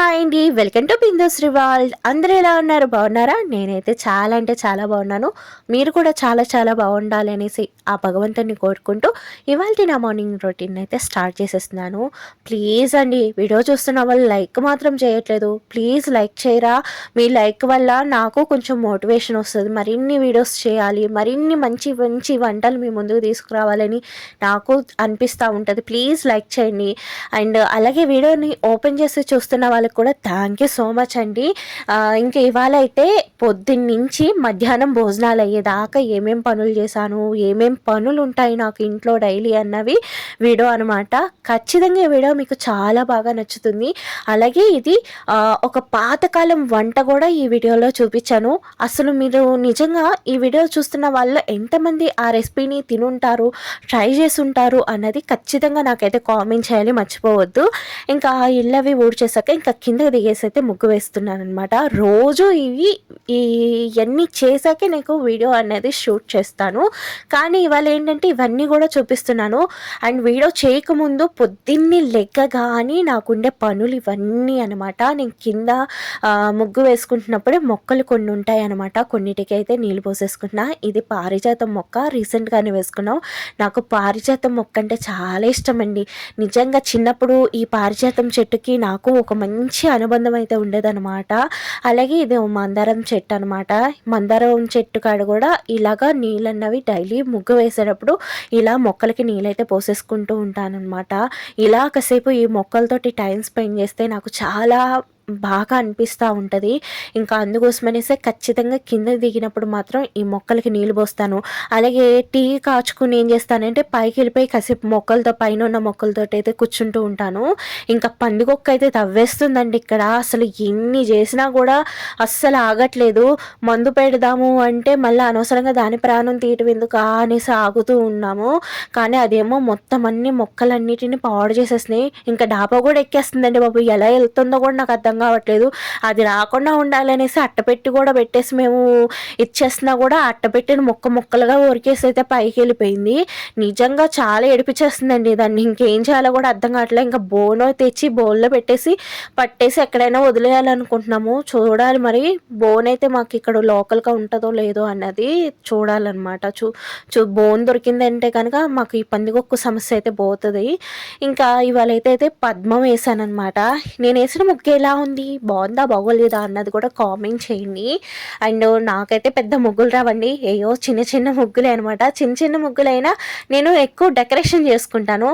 Hi అండి. Welcome to బిందోస్ రివాల్డ్ అందరూ ఎలా ఉన్నారు? బాగున్నారా? నేనైతే చాలా అంటే చాలా బాగున్నాను. మీరు కూడా చాలా చాలా బాగుండాలి అనేసి ఆ భగవంతుని కోరుకుంటూ ఇవాళ నా మార్నింగ్ రొటీన్ అయితే స్టార్ట్ చేసేస్తున్నాను. ప్లీజ్ అండి వీడియో చూస్తున్న వాళ్ళు లైక్ మాత్రం చేయట్లేదు. ప్లీజ్ లైక్ చేయరా. మీ లైక్ వల్ల నాకు కొంచెం మోటివేషన్ వస్తుంది. మరిన్ని వీడియోస్ చేయాలి. మరిన్ని మంచి మంచి వంటలు మీ ముందుకు తీసుకురావాలని నాకు అనిపిస్తూ ఉంటుంది. ప్లీజ్ లైక్ చేయండి. అండ్ అలాగే వీడియోని ఓపెన్ చేసి చూస్తున్న వాళ్ళు వాళ్ళకి కూడా థ్యాంక్ యూ సో మచ్ అండి. ఇంకా ఇవాళ అయితే పొద్దున్న నుంచి మధ్యాహ్నం భోజనాలు అయ్యేదాకా ఏమేం పనులు చేశాను ఏమేం పనులు ఉంటాయి నాకు ఇంట్లో డైలీ అన్నవి వీడియో అనమాట ఖచ్చితంగా ఈ వీడియో మీకు చాలా బాగా నచ్చుతుంది. అలాగే ఇది ఒక పాతకాలం వంట కూడా ఈ వీడియోలో చూపించాను. అసలు మీరు నిజంగా ఈ వీడియో చూస్తున్న వాళ్ళు ఎంతమంది ఆ రెసిపీని తినుంటారు ట్రై చేసి ఉంటారు అన్నది ఖచ్చితంగా నాకైతే కామెంట్ చేయాలి మర్చిపోవద్దు. ఇంకా ఆ ఇళ్ళవి అవి ఊడ్చేసాక ఇంకా కిందకి దిగేసి అయితే ముగ్గు వేస్తున్నాను అనమాట రోజు ఇవి ఇవన్నీ చేశాకే నీకు వీడియో అనేది షూట్ చేస్తాను. కానీ ఇవాళ ఏంటంటే ఇవన్నీ కూడా చూపిస్తున్నాను. అండ్ వీడియో చేయకముందు పొద్దున్నే లెగ్గగాని నాకుండే పనులు ఇవన్నీ అనమాట నేను కింద ముగ్గు వేసుకుంటున్నప్పుడే మొక్కలు కొన్ని ఉంటాయి అనమాట కొన్నిటికి అయితే నీళ్ళు పోసేసుకుంటున్నా. ఇది పారిజాతం మొక్క. రీసెంట్గానే వేసుకున్నాం. నాకు పారిజాతం మొక్క అంటే చాలా ఇష్టం అండి నిజంగా చిన్నప్పుడు ఈ పారిజాతం చెట్టుకి నాకు ఒక మంచి మంచి అనుబంధం అయితే ఉండేదన్నమాట. అలాగే ఇది మందారం చెట్టు అనమాట మందారం చెట్టు కాడ కూడా ఇలాగా నీళ్ళన్నవి డైలీ ముగ్గు వేసేటప్పుడు ఇలా మొక్కలకి నీళ్ళైతే పోసేసుకుంటూ ఉంటానన్నమాట. ఇలా కాసేపు ఈ మొక్కలతోటి టైం స్పెండ్ చేస్తే నాకు చాలా బాగా అనిపిస్తూ ఉంటుంది. ఇంకా అందుకోసమనేసే ఖచ్చితంగా కింద దిగినప్పుడు మాత్రం ఈ మొక్కలకి నీళ్ళు పోస్తాను. అలాగే టీ కాచుకుని ఏం చేస్తానంటే పైకి వెళ్ళిపోయి కాసేపు మొక్కలతో పైన ఉన్న మొక్కలతో అయితే కూర్చుంటూ ఉంటాను. ఇంకా పందికొక్క అయితే తవ్వేస్తుందండి ఇక్కడ. అసలు ఎన్ని చేసినా కూడా అస్సలు ఆగట్లేదు. మందు పెడదాము అంటే మళ్ళీ అనవసరంగా దాని ప్రాణం తీయటం ఎందుకు అనేసి ఆగుతూ ఉన్నాము. కానీ అదేమో మొత్తం అన్ని మొక్కలన్నిటిని పాడు చేసేసినాయి. ఇంకా డాబా కూడా ఎక్కేస్తుందండి బాబు. ఎలా వెళ్తుందో కూడా నాకు అర్థం కావట్లేదు అది రాకుండా ఉండాలనేసి అట్టపెట్టి కూడా పెట్టేసి మేము ఇచ్చేస్తున్నా కూడా అట్టపెట్టిన ముక్క ముక్కలుగా ఊరికేసి అయితే పైకి వెళ్ళిపోయింది. నిజంగా చాలా ఏడిపించేస్తుందండి దాన్ని. ఇంకేం చేయాలో కూడా అర్థం కావట్లేదు. ఇంకా బోనో తెచ్చి బోన్లో పెట్టేసి పట్టేసి ఎక్కడైనా వదిలేయాలనుకుంటున్నాము. చూడాలి మరి. బోన్ అయితే మాకు ఇక్కడ లోకల్గా ఉంటుందో లేదో అన్నది చూడాలన్నమాట. చూ చూ బోన్ దొరికిందంటే కనుక మాకు ఈ పందికొక్కు సమస్య అయితే పోతుంది. ఇంకా ఇవాళ అయితే అయితే పద్మం వేసాను అనమాట నేను వేసిన ముగ్గు ఎలా ఉంది? బాగుందా బాగోలేదా అన్నది కూడా కామెంట్ చేయండి. అండ్ నాకైతే పెద్ద ముగ్గులు రావండి. ఏయో చిన్న చిన్న ముగ్గులే అనమాట చిన్న చిన్న ముగ్గులైనా నేను ఎక్కువ డెకరేషన్ చేసుకుంటాను.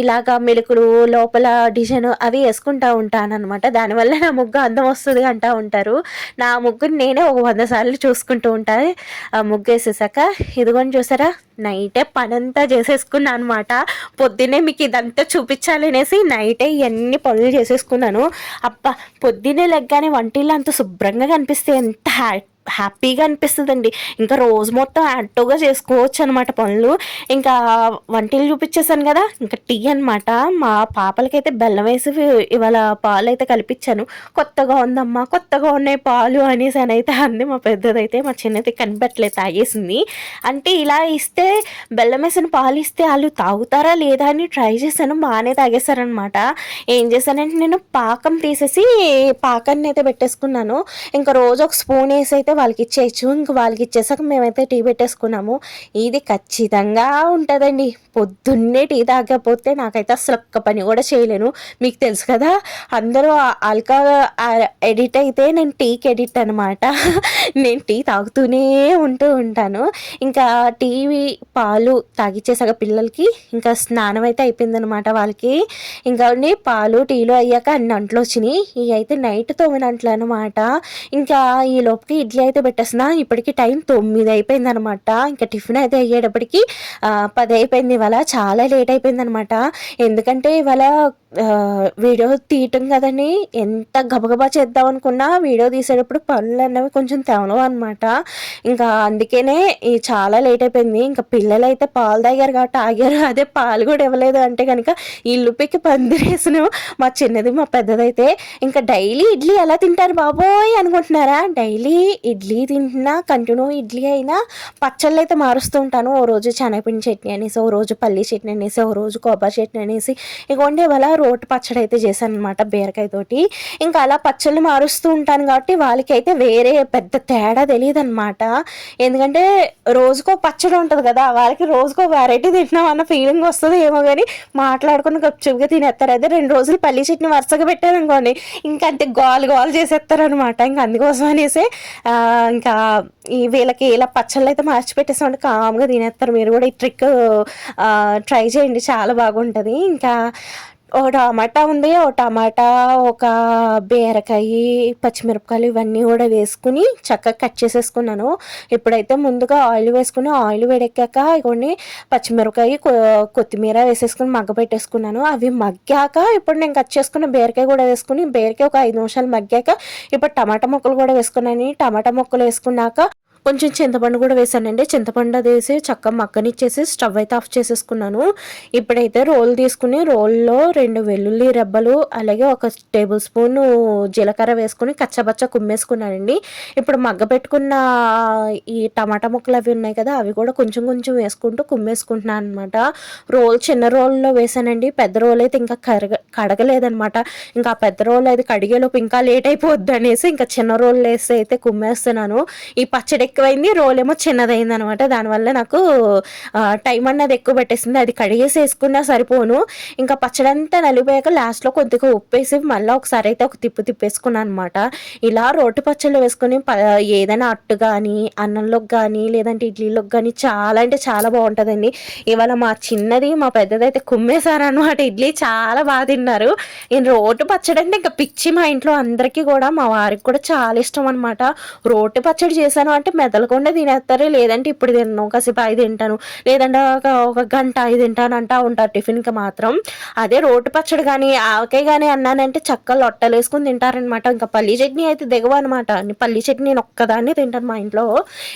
ఇలాగా మెలుకులు లోపల డిజైన్ అవి వేసుకుంటా ఉంటాను అనమాట దానివల్ల నా ముగ్గు అందం వస్తుంది అంటూ ఉంటారు. నా ముగ్గుని నేనే ఒక వంద సార్లు చూసుకుంటూ ఉంటాను. ఆ ముగ్గు వేసేసాక ఇదిగోని చూసారా? నైటే పనంతా చేసేసుకున్నాను అనమాట పొద్దున్నే మీకు ఇదంతా చూపించాలి అనేసి నైటే ఇవన్నీ పనులు చేసేసుకున్నాను. అబ్బా పొద్దునే లెగ్గానే వంటిల్లు అంత శుభ్రంగా కనిపిస్తే ఎంత హ్యాట్ హ్యాపీగా అనిపిస్తుందండి. ఇంకా రోజు మొత్తం యాక్టివ్గా చేసుకోవచ్చు అనమాట పనులు. ఇంకా వంటలు చూపించేశాను కదా ఇంకా టీ అనమాట మా పాపలకైతే బెల్లం వేసి ఇవాళ పాలు అయితే కలిపించాను కొత్తగా ఉందమ్మా కొత్తగా ఉన్నాయి పాలు అనేసి అని అయితే అంది మా పెద్దదైతే. మా చిన్నది కనిపెట్టలేదు తాగేసింది. అంటే ఇలా ఇస్తే బెల్లం వేసిన పాలు ఇస్తే వాళ్ళు తాగుతారా లేదా అని ట్రై చేశాను బాగానే తాగేశారనమాట ఏం చేశానంటే నేను పాకం తీసేసి పాకాన్ని అయితే పెట్టేసుకున్నాను. ఇంకా రోజు ఒక స్పూన్ వేసి అయితే వాళ్ళకి ఇచ్చేయచ్చు ఇంక వాళ్ళకి ఇచ్చేసాక మేమైతే టీ పెట్టేసుకున్నాము. ఇది ఖచ్చితంగా ఉంటుందండి. పొద్దున్నే టీ తాగకపోతే నాకైతే అసలు ఒక్క పని కూడా చేయలేను. మీకు తెలుసు కదా అందరూ అల్కా ఎడిట్ అయితే నేను టీకి ఎడిట్ అనమాట నేను టీ తాగుతూనే ఉంటూ ఉంటాను. ఇంకా టీవీ పాలు తాగిచ్చేసాక పిల్లలకి ఇంకా స్నానం అయితే అయిపోయిందనమాట వాళ్ళకి. ఇంకా పాలు టీలు అయ్యాక అన్ని అంట్లు వచ్చినాయి ఇవి అయితే నైట్ తొమ్మిది అంట్లు అనమాట ఇంకా ఈ లోపుకి ఇడ్లీ అయితే పెట్టేస్తున్నా. ఇప్పటికి టైం తొమ్మిది అయిపోయింది అనమాట ఇంకా టిఫిన్ అయితే అయ్యేటప్పటికి పది అయిపోయింది ఇవాళ. చాలా లేట్ అయిపోయింది అనమాట ఎందుకంటే ఇవాళ వీడియో తీయటం కదని ఎంత గబగబా చేద్దాం అనుకున్నా వీడియో తీసేటప్పుడు పనులు అన్నవి కొంచెం తెవలవు అనమాట ఇంకా అందుకనే ఈ చాలా లేట్ అయిపోయింది. ఇంకా పిల్లలు అయితే పాలు తాగారు కాబట్టి ఆగారు. అదే పాలు కూడా ఇవ్వలేదు అంటే కనుక ఇల్లు పిక్కి పందిరేసిన మా చిన్నది మా పెద్దదైతే ఇంకా డైలీ ఇడ్లీ ఎలా తింటారు బాబోయ్ అనుకుంటున్నారా? డైలీ ఇడ్లీ తింటున్నా కంటిన్యూ ఇడ్లీ అయినా పచ్చళ్ళు అయితే మారుస్తూ ఉంటాను. ఓ రోజు శనగపిండి చట్నీ అనేసి ఓ రోజు పల్లీ చట్నీ అనేసి ఓ రోజు కొబ్బరి చట్నీ అనేసి. ఇగోండి ఇవాళ రోటి పచ్చడి అయితే చేశాను అనమాట బీరకాయ తోటి. ఇంకా అలా పచ్చళ్ళు మారుస్తూ ఉంటాను కాబట్టి వాళ్ళకి అయితే వేరే పెద్ద తేడా తెలియదు అనమాట ఎందుకంటే రోజుకో పచ్చడి ఉంటుంది కదా వాళ్ళకి రోజుకో వెరైటీ తింటున్నాం అన్న ఫీలింగ్ వస్తుంది ఏమో కానీ మాట్లాడుకుని గప్చుప్గా తినేస్తారు. అదే రెండు రోజులు పల్లి చట్నీ వరుసగా పెట్టారు అనుకోండి ఇంకా అంతే గోలు గోలు చేసేస్తారు అనమాట ఇంకా అందుకోసం అనేసి ఇంకా ఈ వీళ్ళకి ఇలా పచ్చళ్ళు అయితే మార్చి పెట్టేసామంటే కామ్గా తినేస్తారు. మీరు కూడా ఈ ట్రిక్ ట్రై చేయండి చాలా బాగుంటుంది. ఇంకా ఓ టమాటా ఉంది. ఓ టమాటా ఒక బీరకాయ పచ్చిమిరపకాయలు ఇవన్నీ కూడా వేసుకుని చక్కగా కట్ చేసేసుకున్నాను. ఇప్పుడైతే ముందుగా ఆయిల్ వేసుకుని ఆయిల్ వేడెక్కాక ఇవన్నీ పచ్చిమిరపకాయ కొత్తిమీర వేసేసుకుని మగ్గ పెట్టేసుకున్నాను. అవి మగ్గాక ఇప్పుడు నేను కట్ చేసుకున్న బీరకాయ కూడా వేసుకుని బీరకాయ ఒక ఐదు నిమిషాలు మగ్గాక ఇప్పుడు టమాటా ముక్కలు కూడా వేసుకున్నాను. టమాటా ముక్కలు వేసుకున్నాక కొంచెం చింతపండు కూడా వేసానండి. చింతపండు అది వేసి చక్కగా మగ్గనిచ్చేసి స్టవ్ అయితే ఆఫ్ చేసేసుకున్నాను. ఇప్పుడైతే రోల్ తీసుకుని రోల్లో రెండు వెల్లుల్లి రెబ్బలు అలాగే ఒక టేబుల్ స్పూన్ జీలకర్ర వేసుకుని కచ్చబచ్చ కుమ్మేసుకున్నానండి. ఇప్పుడు మగ్గ పెట్టుకున్న ఈ టమాటా ముక్కలు అవి ఉన్నాయి కదా అవి కూడా కొంచెం కొంచెం వేసుకుంటూ కుమ్మేసుకుంటున్నాను అనమాట రోల్ చిన్న రోల్లో వేసానండి. పెద్ద రోల్ అయితే ఇంకా కరగ కడగలేదనమాట ఇంకా పెద్ద రోల్ అయితే కడిగేలోపు ఇంకా లేట్ అయిపోద్ది అనేసి ఇంకా చిన్న రోల్ వేసి అయితే కుమ్మేస్తున్నాను. ఈ పచ్చడి ఎక్కువైంది రోల్ ఏమో చిన్నదైంది అనమాట దానివల్ల నాకు టైం అన్నది ఎక్కువ పెట్టేసింది. అది కడిగేసి వేసుకున్నా సరిపోను. ఇంకా పచ్చడి అంతా నలిపోయాక లాస్ట్లో కొద్దిగా ఉప్పేసి మళ్ళీ ఒకసారి అయితే ఒక తిప్పు తిప్పేసుకున్నాను అనమాట ఇలా రోటి పచ్చళ్ళు వేసుకుని ప ఏదైనా అట్టు కానీ అన్నంలోకి కానీ లేదంటే ఇడ్లీలోకి కానీ చాలా అంటే చాలా బాగుంటుందండి. ఇవాళ మా చిన్నది మా పెద్దది అయితే కుమ్మేశారనమాట. ఇడ్లీ చాలా బాగా తిన్నారు. నేను రోటి పచ్చడి అంటే ఇంకా పిచ్చి మా ఇంట్లో అందరికీ కూడా మా వారికి కూడా చాలా ఇష్టం అనమాట రోటి పచ్చడి చేశాను అంటే మెదలకుండా తినేస్తారు? లేదంటే ఇప్పుడు తిన్నాను కాసేపు ఐదు తింటాను లేదంటే ఒక ఒక గంట ఐదు తింటాను అంటా ఉంటారు టిఫిన్కి మాత్రం. అదే రోటి పచ్చడి కానీ ఆవకాయ కానీ అన్నానంటే చక్క లొట్టలు వేసుకుని తింటారనమాట ఇంకా పల్లి చట్నీ అయితే దిగవు అనమాట పల్లి చట్నీ నేను ఒక్కదాన్ని తింటాను మా ఇంట్లో.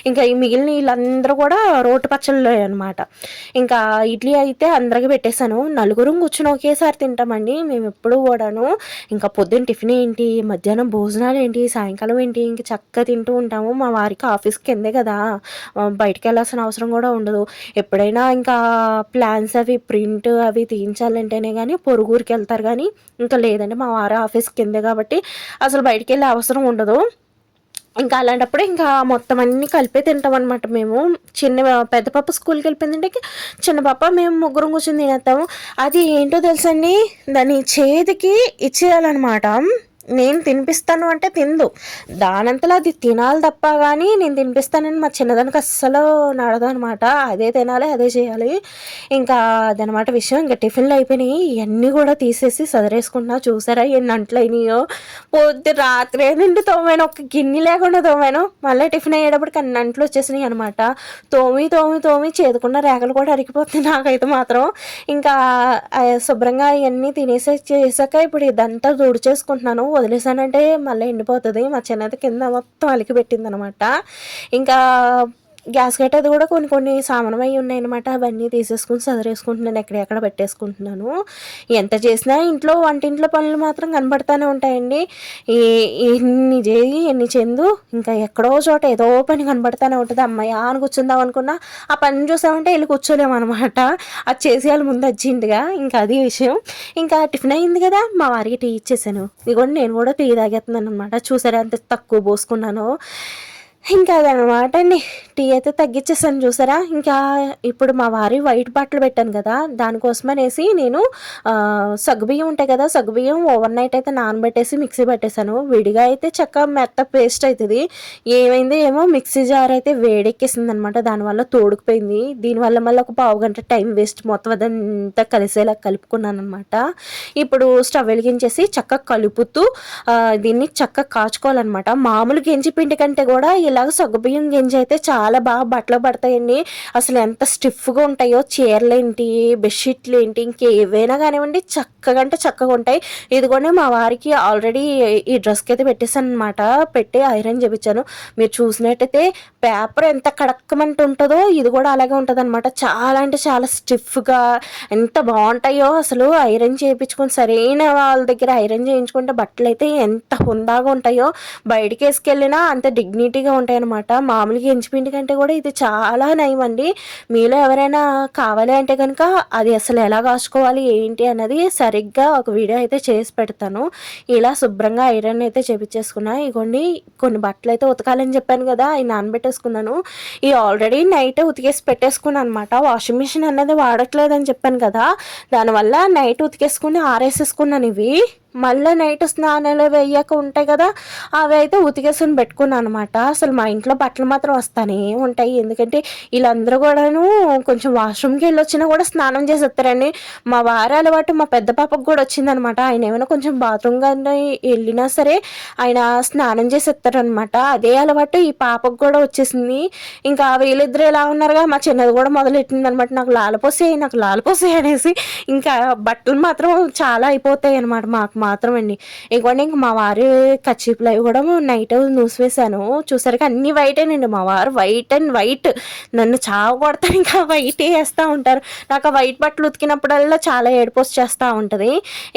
ఇంకా ఈ మిగిలిన వీళ్ళందరూ కూడా రోటి పచ్చళ్ళు అనమాట ఇంకా ఇడ్లీ అయితే అందరికి పెట్టేశాను. నలుగురు కూర్చుని ఒకేసారి తింటామండి. మేము ఎప్పుడు కూడాను ఇంకా పొద్దున్న టిఫిన్ ఏంటి మధ్యాహ్నం భోజనాలు ఏంటి సాయంకాలం ఏంటి ఇంకా చక్కగా తింటూ ఉంటాము. మా వారికి ఆఫీస్ కిందే కదా. బయటకు బయటికి వెళ్ళాల్సిన అవసరం కూడా ఉండదు. ఎప్పుడైనా ఇంకా ప్లాన్స్ అవి ప్రింట్ అవి తీయించాలంటేనే కానీ పొరుగురికి వెళ్తారు కానీ ఇంకా లేదంటే మా వారు ఆఫీస్ కిందే కాబట్టి అసలు బయటికి వెళ్ళే అవసరం ఉండదు. ఇంకా అలాంటప్పుడు ఇంకా మొత్తం అన్నీ కలిపే తింటాం అనమాట మేము. చిన్న పెద్ద పాప స్కూల్కి వెళ్ళిపోయిందంటే చిన్న పాప మేము ముగ్గురం కూర్చొని తినేస్తాము. అది ఏంటో తెలుసండి దాని చేతికి ఇచ్చేయాలన్నమాట. నేను తినిపిస్తాను అంటే తిందు. దానంతలో అది తినాలి తప్ప కానీ నేను తినిపిస్తానని మా చిన్నదానికి అస్సలు నడదు అనమాట అదే తినాలి అదే చేయాలి. ఇంకా అదనమాట విషయం. ఇంకా టిఫిన్లు అయిపోయినాయి. ఇవన్నీ కూడా తీసేసి సదరేసుకున్నా చూసారా ఎన్ని అంట్లు అయినాయో. పొద్దు రాత్రి నుండి తోమాను. ఒక గిన్నె లేకుండా తోమాను. మళ్ళీ టిఫిన్ అయ్యేటప్పటికి అన్ని అంట్లు వచ్చేసినాయి అనమాట తోమి తోమి తోమి చేదుకున్న రేఖలు కూడా అరిగిపోతుంది నాకైతే మాత్రం. ఇంకా శుభ్రంగా ఇవన్నీ తినేసి చేసాక ఇప్పుడు ఇదంతా తుడిచేసుకుంటున్నాను. వదిలేసానంటే మళ్ళీ ఎండిపోతుంది. మా చిన్నది కింద మొత్తం అలికి పెట్టింది అనమాట ఇంకా గ్యాస్ గట్ట అది కూడా కొన్ని కొన్ని సామానం అయి ఉన్నాయి అనమాట అవన్నీ తీసేసుకుని సదరేసుకుంటున్నాను. ఎక్కడెక్కడ పెట్టేసుకుంటున్నాను. ఎంత చేసినా ఇంట్లో వంటింట్లో పనులు మాత్రం కనబడతానే ఉంటాయండి. ఈ ఎన్ని చేయి ఎన్ని చెందు ఇంకా ఎక్కడో చోట ఏదో పని కనబడతానే ఉంటుంది. అమ్మాయి అని కూర్చుందాం అనుకున్నా ఆ పని చూసామంటే వెళ్ళి కూర్చోలేము అనమాట అది చేసేయాలి ముందు అర్జెంటుగా. ఇంకా అది విషయం. ఇంకా టిఫిన్ అయింది కదా మా వారికి టీ ఇచ్చేసాను. ఇదిగోండి నేను కూడా టీ తాగేస్తున్నాను అనమాట చూసారా ఎంత తక్కువ పోసుకున్నాను. ఇంకా అదనమాట అండి. టీ అయితే తగ్గించేసాను చూసారా? ఇంకా ఇప్పుడు మా వారి వైట్ బట్టలు పెట్టాను కదా దానికోసం అనేసి నేను సగ్గుబియ్యం ఉంటాయి కదా సగ్గుబియ్యం ఓవర్ నైట్ అయితే నానబెట్టేసి మిక్సీ పెట్టేశాను. విడిగా అయితే చక్క మెత్త పేస్ట్ అవుతుంది ఏమైంది ఏమో మిక్సీ జార్ అయితే వేడెక్కేసింది అనమాట దానివల్ల తోడుకుపోయింది. దీనివల్ల మళ్ళీ ఒక పావు గంట టైం వేస్ట్ మొత్తం అదంతా కలిసేలా కలుపుకున్నాను అనమాట ఇప్పుడు స్టవ్ వెలిగించేసి చక్కగా కలుపుతూ దీన్ని చక్కగా కాచుకోవాలన్నమాట మామూలు గెంజి పిండి కంటే కూడా ఇలాగ సగ్గుబియ్యం గింజ అయితే చాలా బాగా బట్టలు పడతాయండి. అసలు ఎంత స్టిఫ్గా ఉంటాయో చీరలు ఏంటి బెడ్షీట్లు ఏంటి ఇంకేవైనా కానివ్వండి చక్కగా అంటే చక్కగా ఉంటాయి. ఇదిగోనే మా వారికి ఆల్రెడీ ఈ డ్రెస్కి అయితే పెట్టేశాను అనమాట పెట్టి ఐరన్ చేపించాను. మీరు చూసినట్టయితే పేపర్ ఎంత కడక్కమంటూ ఉంటుందో ఇది కూడా అలాగే ఉంటుంది అనమాట చాలా అంటే చాలా స్టిఫ్గా ఎంత బాగుంటాయో అసలు ఐరన్ చేయించుకొని సరైన వాళ్ళ దగ్గర ఐరన్ చేయించుకుంటే బట్టలు అయితే ఎంత హుందాగా ఉంటాయో బయటికి వేసుకెళ్ళినా అంత డిగ్నిటీగా ఉంటాయి అనమాట మామూలుగా ఎంచిపిండి కంటే కూడా ఇది చాలా నయం అండి మీలో ఎవరైనా కావాలి అంటే కనుక అది అసలు ఎలా కాసుకోవాలి ఏంటి అన్నది సరిగ్గా ఒక వీడియో అయితే చేసి పెడతాను. ఇలా శుభ్రంగా ఐరన్ అయితే చేపించేసుకున్నా. ఇగోండి కొన్ని బట్టలు అయితే ఉతకాలని చెప్పాను కదా అవి నానబెట్టేసుకున్నాను. ఈ ఆల్రెడీ నైట్ ఉతికేసి పెట్టేసుకున్నాను అనమాట వాషింగ్ మిషన్ అనేది వాడట్లేదని చెప్పాను కదా దానివల్ల నైట్ ఉతికేసుకుని ఆరేసేసుకున్నాను ఇవి. మళ్ళీ నైట్ స్నానాలు వేయక ఉంటాయి కదా అవి అయితే ఉతికేసుకుని పెట్టుకున్నాను అనమాట అసలు మా ఇంట్లో బట్టలు మాత్రం వస్తానే ఉంటాయి. ఎందుకంటే వీళ్ళందరూ కూడాను కొంచెం వాష్రూమ్కి వెళ్ళి వచ్చినా కూడా స్నానం చేసేస్తారని మా వారి అలవాటు మా పెద్ద పాపకు కూడా వచ్చిందనమాట. ఆయన ఏమైనా కొంచెం బాత్రూమ్ కానీ వెళ్ళినా సరే ఆయన స్నానం చేసేస్తారనమాట. అదే అలవాటు ఈ పాపకు కూడా వచ్చేసింది. ఇంకా వీళ్ళిద్దరు ఎలా ఉన్నారుగా మా చిన్నది కూడా మొదలెట్టింది అనమాట నాకు లాలపోసాయి నాకు లాలపోసాయి అనేసి ఇంకా బట్టలు మాత్రం చాలా అయిపోతాయి అనమాట మాకు మాత్రం అండి ఇంకోటి ఇంక మా వారి కచ్చిపులు అవి కూడా నైట్ మూసివేశాను చూసరికి అన్ని వైటేనండి మా వారు. White and white. నన్ను చావు కొడతాను ఇంకా వైట్ వేస్తూ ఉంటారు. నాకు వైట్ బట్టలు ఉతికినప్పుడల్లా చాలా ఏడుపు వచ్చేస్తూ ఉంటుంది.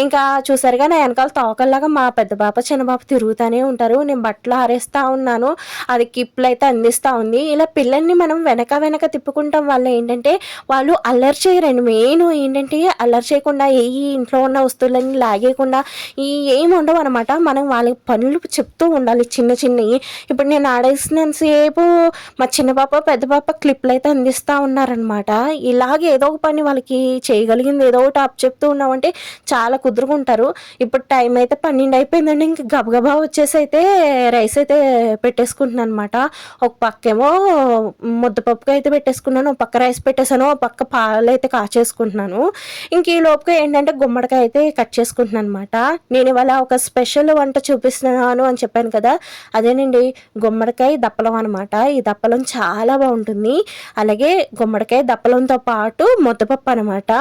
ఇంకా చూసారుగా నా వెనకాల తోకల్లాగా మా పెద్ద బాప చిన్న బాప తిరుగుతూనే ఉంటారు. నేను బట్టలు ఆరేస్తూ ఉన్నాను. అది కిప్పులు అయితే అందిస్తూ ఉంది. ఇలా పిల్లల్ని మనం వెనక వెనక తిప్పుకుంటాం వల్ల ఏంటంటే వాళ్ళు అల్లరి చేయరండి. మెయిన్ ఏంటంటే అల్లరి చేయకుండా ఏ ఇంట్లో ఉన్న వస్తువులన్నీ లాగేయకుండా ఈ ఏం ఉండవు అనమాట మనం వాళ్ళకి పనులు చెప్తూ ఉండాలి చిన్న చిన్నవి. ఇప్పుడు నేను ఆడేసినంతసేపు మా చిన్న పాప పెద్ద పాప క్లిప్లు అయితే అందిస్తూ ఉన్నారనమాట ఇలాగే ఏదో ఒక పని వాళ్ళకి చేయగలిగింది ఏదో ఒకటి అప్ చెప్తూ ఉన్నామంటే చాలా కుదురుకుంటారు. ఇప్పుడు టైం అయితే పన్నెండు అయిపోయిందండి. ఇంక గబగబా వచ్చేసి అయితే రైస్ అయితే పెట్టేసుకుంటున్నాను అనమాట ఒక పక్కేమో ముద్దపప్పుకి అయితే పెట్టేసుకున్నాను ఒక పక్క రైస్ పెట్టేసాను ఒక పక్క పాలు అయితే కాచేసుకుంటున్నాను. ఇంక ఈ లోపుగా ఏంటంటే గుమ్మడికాయ అయితే కట్ చేసుకుంటున్నాను అనమాట నేను ఇవాళ ఒక స్పెషల్ వంట చూపిస్తున్నాను అని చెప్పాను కదా అదేనండి గుమ్మడికాయ దప్పలం అనమాట ఈ దప్పలం చాలా బాగుంటుంది. అలాగే గుమ్మడికాయ దప్పలంతో పాటు ముద్దపప్పు అనమాట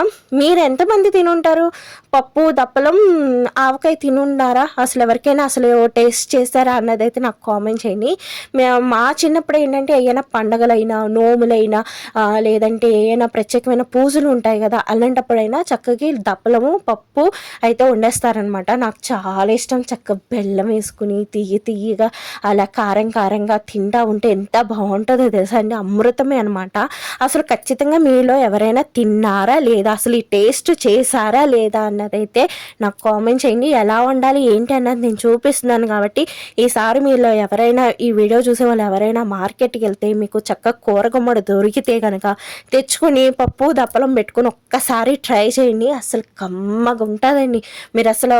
మీరు ఎంతమంది తినుంటారు? పప్పు దప్పలం ఆవకాయ తినుండారా? అసలు ఎవరికైనా అసలు టేస్ట్ చేస్తారా అన్నది అయితే నాకు కామెంట్ చేయండి. మా చిన్నప్పుడు ఏంటంటే ఏమైనా పండగలైనా నోములైనా లేదంటే ఏమైనా ప్రత్యేకమైన పూజలు ఉంటాయి కదా అలాంటప్పుడైనా చక్కగా దప్పలము పప్పు అయితే వండేస్తారనమాట నాకు చాలా ఇష్టం చక్క బెల్లం వేసుకుని తీయ తీయగా అలా కారం కారంగా తింటా ఉంటే ఎంత బాగుంటుందో తెలుసా అండి. అమృతమే అనమాట అసలు ఖచ్చితంగా మీలో ఎవరైనా తిన్నారా లేదా అసలు ఈ టేస్ట్ చేశారా లేదా అన్నదైతే నాకు కామెంట్ చేయండి. ఎలా వండాలి ఏంటి అన్నది నేను చూపిస్తున్నాను కాబట్టి ఈసారి మీలో ఎవరైనా ఈ వీడియో చూసే వాళ్ళు ఎవరైనా మార్కెట్కి వెళ్తే మీకు చక్క కూరగుమ్మడి దొరికితే కనుక తెచ్చుకొని పప్పు దప్పలం పెట్టుకొని ఒక్కసారి ట్రై చేయండి. అసలు కమ్మగా ఉంటుందండి. మీరు అసలు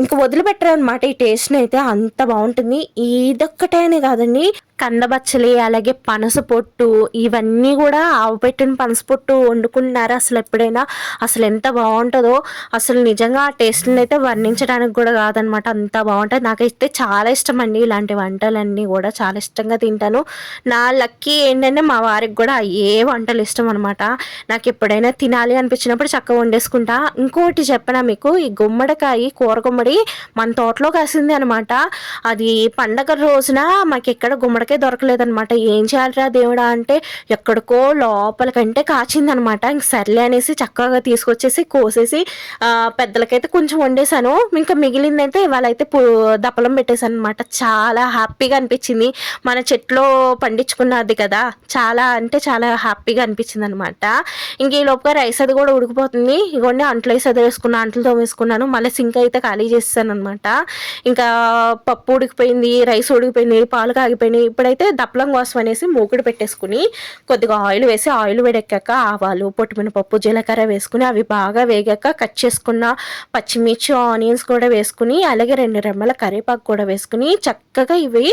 ఇంకా వదిలిపెట్టరు అనమాట ఈ టేస్ట్ని అయితే. అంత బాగుంటుంది. ఇదొక్కటే అని కాదండి కందబచ్చలి అలాగే పనస పొట్టు ఇవన్నీ కూడా ఆవు పెట్టిన పనస పొట్టు వండుకున్నారు అసలు ఎప్పుడైనా అసలు ఎంత బాగుంటుందో అసలు నిజంగా ఆ టేస్ట్ని అయితే వర్ణించడానికి కూడా కాదనమాట. అంత బాగుంటుంది. నాకైతే చాలా ఇష్టం అండి ఇలాంటి వంటలన్నీ కూడా. చాలా ఇష్టంగా తింటాను. నా లక్కీ ఏంటంటే మా వారికి కూడా ఏ వంటలు ఇష్టం అనమాట. నాకు ఎప్పుడైనా తినాలి అనిపించినప్పుడు చక్కగా వండేసుకుంటా. ఇంకోటి చెప్పనా మీకు? ఈ గుమ్మడికాయ కూర గుమ్మడి మన తోటలో కాసింది అనమాట. అది పండగ రోజున మాకు ఎక్కడ గుమ్మడికాయ దొరకలేదనమాట ఏం చేయాలిరా దేవుడా అంటే ఎక్కడికో లోపలికంటే కాచిందనమాట ఇంక సర్లే అనేసి చక్కగా తీసుకొచ్చేసి కోసేసి పెద్దలకైతే కొంచెం వండేసాను ఇంకా మిగిలిందైతే ఇవాళ అయితే దప్పలం పెట్టేశాను అనమాట చాలా హ్యాపీగా అనిపించింది. మన చెట్లో పండించుకున్నది కదా. చాలా అంటే చాలా హ్యాపీగా అనిపించింది అనమాట ఇంక ఈ లోపుగా రైస్ అది కూడా ఉడికిపోతుంది. ఇగోండి అంట్లో వేసి వేసుకున్న అంట్లతో వేసుకున్నాను మళ్ళీ సింక్ అయితే ఖాళీ చేస్తాను అనమాట ఇంకా పప్పు ఉడికిపోయింది రైస్ ఉడికిపోయింది పాలు కాగిపోయినాయి. ఇప్పుడైతే దప్పలం కోసం అనేసి మూకుడు పెట్టేసుకుని కొద్దిగా ఆయిల్ వేసి ఆయిల్ వేడెక్కాక ఆవాలు పొట్టుమినపప్పు జీలకర్ర వేసుకుని అవి బాగా వేగాక కట్ చేసుకున్న పచ్చిమిర్చి ఆనియన్స్ కూడా వేసుకుని అలాగే రెండు రెమ్మల కరివేపాకు కూడా వేసుకుని చక్కగా ఇవి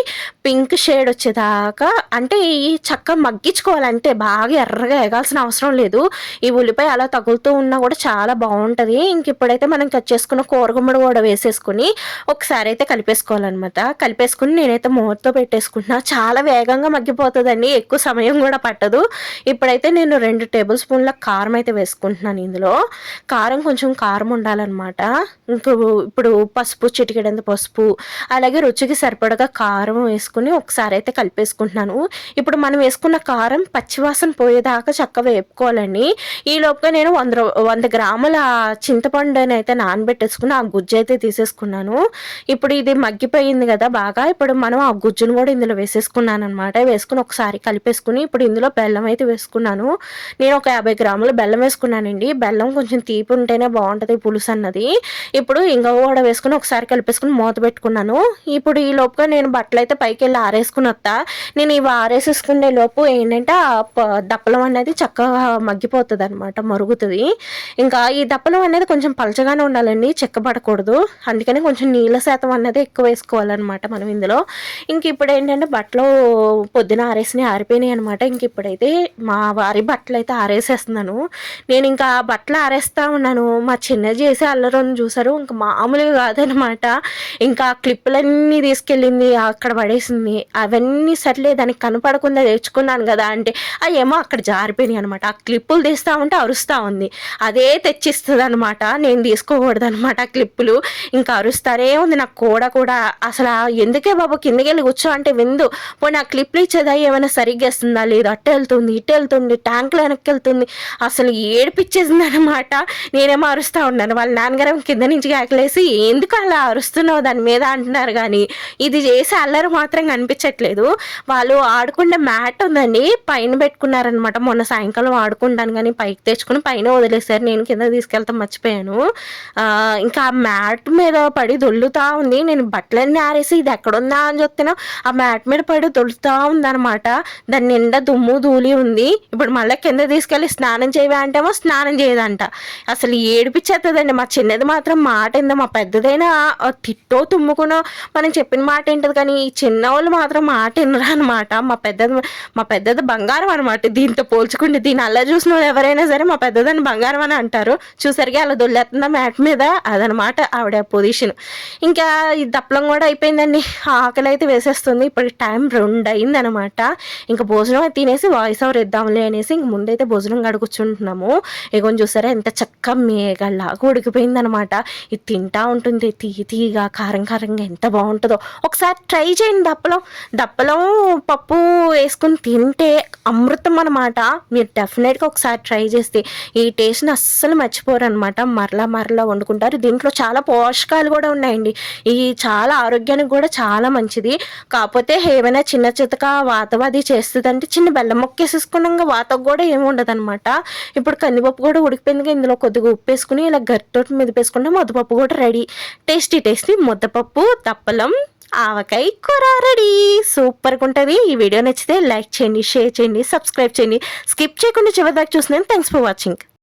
పింక్ షేడ్ వచ్చేదాకా అంటే ఈ చక్క మగ్గించుకోవాలంటే బాగా ఎర్రగా ఎగాల్సిన అవసరం లేదు. ఈ ఉల్లిపాయ అలా తగులుతూ ఉన్నా కూడా చాలా బాగుంటుంది. ఇంక ఇప్పుడైతే మనం కట్ చేసుకున్న కూరగుమ్మడి కూడా వేసేసుకుని ఒకసారి అయితే కలిపేసుకోవాలన్నమాట. కలిపేసుకుని నేనైతే మూతతో పెట్టేసుకుంటున్నా. చాలా వేగంగా మగ్గిపోతుందండి. ఎక్కువ సమయం కూడా పట్టదు. ఇప్పుడైతే నేను రెండు టేబుల్ స్పూన్ల కారం అయితే వేసుకుంటున్నాను ఇందులో. కారం కొంచెం కారం ఉండాలన్నమాట. ఇప్పుడు ఇప్పుడు పసుపు చిటికెడంత పసుపు అలాగే రుచికి సరిపడగా కారం వేసుకుని ఒకసారి అయితే కలిపేసుకుంటున్నాను. ఇప్పుడు మనం వేసుకున్న కారం పచ్చివాసన పోయేదాకా చక్కగా వేపుకోవాలండి. ఈ లోపుగా నేను వంద వంద గ్రాముల చింతపండుని అయితే నానబెట్టేసుకుని ఆ గుజ్జు అయితే తీసేసుకున్నాను. ఇప్పుడు ఇది మగ్గిపోయింది కదా బాగా. ఇప్పుడు మనం ఆ గుజ్జును కూడా ఇందులో వేసేసుకున్నాం వేసుకున్నాను అనమాట వేసుకుని ఒకసారి కలిపేసుకుని ఇప్పుడు ఇందులో బెల్లం అయితే వేసుకున్నాను. నేను ఒక యాభై గ్రాములు బెల్లం వేసుకున్నానండి. బెల్లం కొంచెం తీపి ఉంటేనే బాగుంటుంది పులుసు అన్నది. ఇప్పుడు ఇంగవ కూడా వేసుకుని ఒకసారి కలిపేసుకుని మూత పెట్టుకున్నాను. ఇప్పుడు ఈ లోపుగా నేను బట్టలు అయితే పైకి వెళ్ళి ఆరేసుకుని వస్తా నేను ఇవి ఆరేసేసుకునే లోపు ఏంటంటే ఆ దప్పలం అనేది చక్కగా మగ్గిపోతుంది అనమాట మరుగుతుంది. ఇంకా ఈ దప్పలం అనేది కొంచెం పలచగానే ఉండాలండి చెక్కబడకూడదు అందుకని కొంచెం నీళ్ళ శాతం అనేది ఎక్కువ వేసుకోవాలన్నమాట మనం ఇందులో. ఇంక ఇప్పుడు ఏంటంటే బట్టలు పొద్దున ఆరేసినవి ఆరిపోయినాయి అనమాట ఇంక ఇప్పుడైతే మా వారి బట్టలు అయితే ఆరేసేస్తున్నాను. నేను ఇంకా బట్టలు ఆరేస్తా ఉన్నాను. మా చిన్న చేసే అల్లరం చూసారు ఇంకా మామూలుగా కాదనమాట ఇంకా క్లిప్పులన్నీ తీసుకెళ్ళింది అక్కడ పడేసింది. అవన్నీ సర్లే దానికి కనపడకుండా తెచ్చుకున్నాను కదా అంటే ఏమో అక్కడ జారిపోయినాయి అనమాట ఆ క్లిప్పులు తీస్తా ఉంటే అరుస్తూ ఉంది. అదే తెచ్చిస్తుంది అనమాట నేను తీసుకోకూడదు అనమాట ఆ క్లిప్పులు. ఇంకా అరుస్తారే ఉంది. నాకు కూడా కూడా. అసలు ఎందుకే బాబు కిందకి వెళ్ళి కూర్చో అంటే విందు. పోనీ ఆ క్లిప్లు ఇచ్చేదా ఏమైనా సరిగ్గా ఇస్తుందా లేదు అట్ట వెళ్తుంది ఇటు వెళ్తుంది ట్యాంకులు వెనక్కి వెళ్తుంది. అసలు ఏడిపించేసింది అనమాట నేనేమో అరుస్తూ ఉన్నాను. వాళ్ళ నాన్నగారు కింద నుంచి కేకలేసి ఎందుకు అలా అరుస్తున్నావు? దాని మీద అంటున్నారు కానీ ఇది చేసి అల్లరి మాత్రం కనిపించట్లేదు. వాళ్ళు ఆడుకునే మ్యాట్ ఉందండి పైన పెట్టుకున్నారనమాట మొన్న సాయంకాలం ఆడుకుంటాను కానీ పైకి తెచ్చుకుని పైన వదిలేశారు. నేను కింద తీసుకెళ్తాం మర్చిపోయాను. ఇంకా ఆ మ్యాట్ మీద పడి దొల్లుతా ఉంది. నేను బట్టలన్నీ ఆరేసి ఇది ఎక్కడుందా? అని చెప్తున్నా. ఆ మ్యాట్ మీద పడి దొల్లుతా ఉందన్నమాట. దాని నిండా దుమ్ము ధూళి ఉంది. ఇప్పుడు మళ్ళీ కింద తీసుకెళ్ళి స్నానం చేయవా అంటేమో స్నానం చేయదంట. అసలు ఏడిపించేస్తుందండి మా చిన్నది మాత్రం మాట ఏందో మా పెద్దదైనా తిట్టో తుమ్ముకునో మనం చెప్పిన మాట ఏంటది కానీ ఈ చిన్న వాళ్ళు మాత్రం మాట వినరు అనమాట మా పెద్దది మా పెద్దది బంగారం అనమాట దీంతో పోల్చుకుంటే దీని అలా చూసిన వాళ్ళు ఎవరైనా సరే మా పెద్దదని బంగారం అని అంటారు. చూసరిగా అలా దొల్లేస్తుందా మ్యాట్ మీద. అదనమాట ఆవిడ పొజిషన్. ఇంకా ఈ దప్పలం కూడా అయిపోయిందండి. ఆకలి అయితే వేసేస్తుంది. ఇప్పుడు టైం రెండు అయింది అనమాట ఇంకా భోజనం తినేసి వాయిస్ ఓవర్ ఇద్దాంలే అనేసి ఇంక ముందైతే భోజనం గడుకుచుంటున్నాము ఇగొని చూసారా ఎంత చక్కగా మేఘల్లాగా ఉడికిపోయింది అనమాట ఇది తింటా ఉంటుంది తీ తీగా కారం కారంగా ఎంత బాగుంటుందో. ఒకసారి ట్రై చేయండి దప్పలం. దప్పలం పప్పు వేసుకుని తింటే అమృతం అనమాట. మీరు డెఫినెట్గా ఒకసారి ట్రై చేస్తే ఈ టేస్ట్ని అస్సలు మర్చిపోరు అనమాట మరలా మరలా వండుకుంటారు. దీంట్లో చాలా పోషకాలు కూడా ఉన్నాయండి. ఇది చాలా ఆరోగ్యానికి కూడా చాలా మంచిది. కాకపోతే ఏమైనా చిన్న చితక వాతవాది చేస్తుందంటే చిన్న బెల్లం మొక్క వేసేసుకున్నాక వాతకు కూడా ఏమి ఉండదు అనమాట ఇప్పుడు కందిపప్పు కూడా ఉడికిపోయింది ఇందులో కొద్దిగా ఉప్పు వేసుకుని ఇలా గరిటోటి మీద వేసుకుంటే ముద్దపప్పు కూడా రెడీ. టేస్టీ టేస్టీ ముద్దపప్పు తప్పలం ఆవకాయ కూర రెడీ. సూపర్గా ఉంటుంది. ఈ వీడియో నచ్చితే లైక్ చేయండి షేర్ చేయండి సబ్స్క్రైబ్ చేయండి. స్కిప్ చేయకుండా చివరి దాకా చూసినాను థ్యాంక్స్ ఫర్ వాచింగ్.